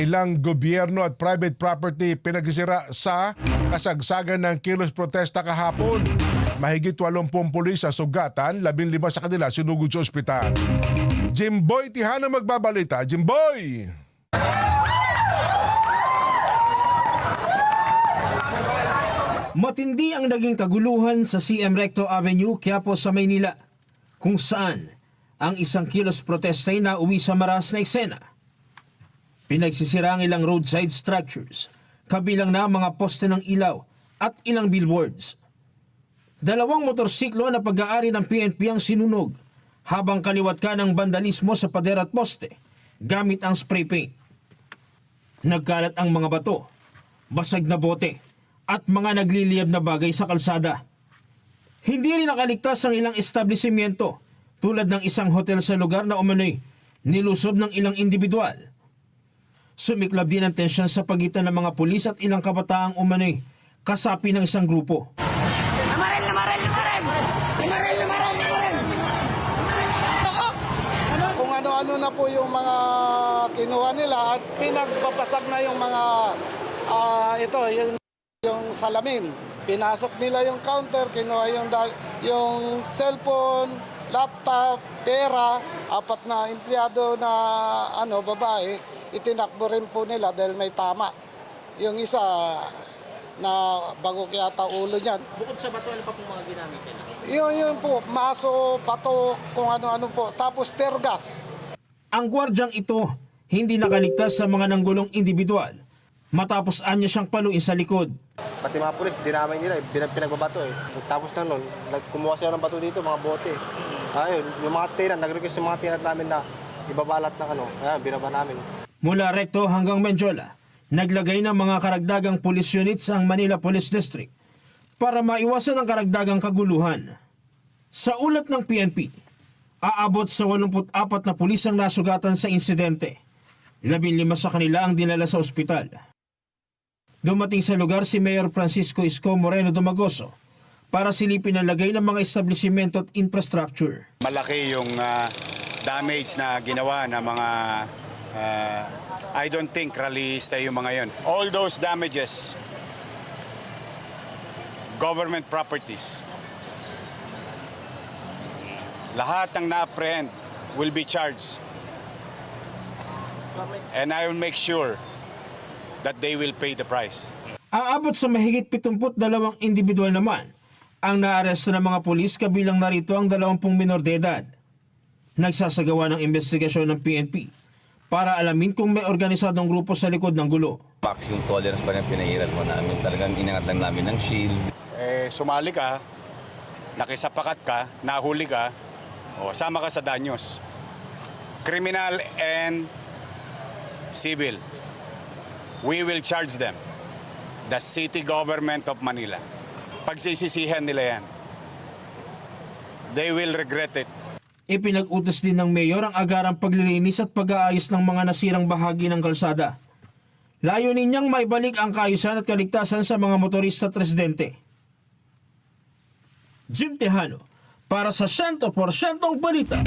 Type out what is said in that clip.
Ilang gobyerno at private property pinagsira sa kasagsagan ng kilos protesta kahapon. Mahigit 80 pulis sa sugatan, 15 sa kanila sinugod sa ospital. Jimboy Tihana magbabalita. Jimboy! Matindi ang naging kaguluhan sa CM Recto Avenue, Quiapo sa Maynila, kung saan ang isang kilos protesta ay nauwi sa maras na eksena. Pinagsisira ang ilang roadside structures, kabilang na ang mga poste ng ilaw at ilang billboards. Dalawang motorsiklo na pag-aari ng PNP ang sinunog, habang kaliwat ka ng vandalismo sa pader at poste, gamit ang spray paint. Nagkalat ang mga bato, basag na bote, at mga nagliliyab na bagay sa kalsada. Hindi rin nakaligtas ang ilang establishmento tulad ng isang hotel sa lugar na umano'y nilusob ng ilang individual. Sumiklab din ang tensyon sa pagitan ng mga pulis at ilang kabataang umano'y kasapi ng isang grupo. Lamarel, lamarel, lamarel! Lamarel, lamarel, lamarel! kung ano-ano na po yung mga kinuha nila at pinagbabasag na yung mga ah, ito, yung, yung salamin. Pinasok nila yung counter, kinuha yung, da- yung cellphone, laptop, pera, apat na empleyado na ano babae, itinakbo rin po nila dahil may tama. Yung isa na bago yata ulo niyan. Bukod sa bato, ano pa pong mga ginamit yan? Yun, yun po, maso, bato, kung ano-ano po. Tapos tergas. Ang gwardyang ito hindi nakaligtas sa mga nanggulong individual matapos anya siyang paluin sa likod. Pati mga pulis, dinamay nila, eh, pinag pinagbabato eh. Tapos na nun, kumuha sila ng bato dito, mga bote. Ayun, yung mga tenant, nag-request yung mga tenant namin na ibabalat ng ano, ayun, binaba namin. Mula Recto hanggang Menjola, naglagay ng mga karagdagang police units ang Manila Police District para maiwasan ang karagdagang kaguluhan. Sa ulat ng PNP, aabot sa 84 na pulis ang nasugatan sa insidente. 15 sa kanila ang dinala sa ospital. Dumating sa lugar si Mayor Francisco Isco Moreno Domagoso para silipin ang lagay ng mga establishmento at infrastructure. malaki yung ah, damage na ginawa ng mga ah, I don't think realista yung mga yon. All those damages government properties lahat ng na-apprehend will be charged and I will make sure that they will pay the price. Aabot sa mahigit 72 individual naman ang naaresto ng mga pulis kabilang narito ang 20 minor de edad. Nagsasagawa ng investigasyon ng PNP para alamin kung may organisadong grupo sa likod ng gulo. Max yung tolerance pa rin pinahiran mo namin. Talagang inangat lang namin ng shield. eh, sumali ka, nakisapakat ka, nahuli ka, o sama ka sa danyos. Criminal and civil. We will charge them. The city government of Manila. Pagsisisihan nila yan. They will regret it. Ipinag-utos din ng mayor ang agarang paglilinis at pag-aayos ng mga nasirang bahagi ng kalsada. Layunin niyang maibalik ang kaayusan at kaligtasan sa mga motorista at residente. Jim Tejano, para sa 100% balita.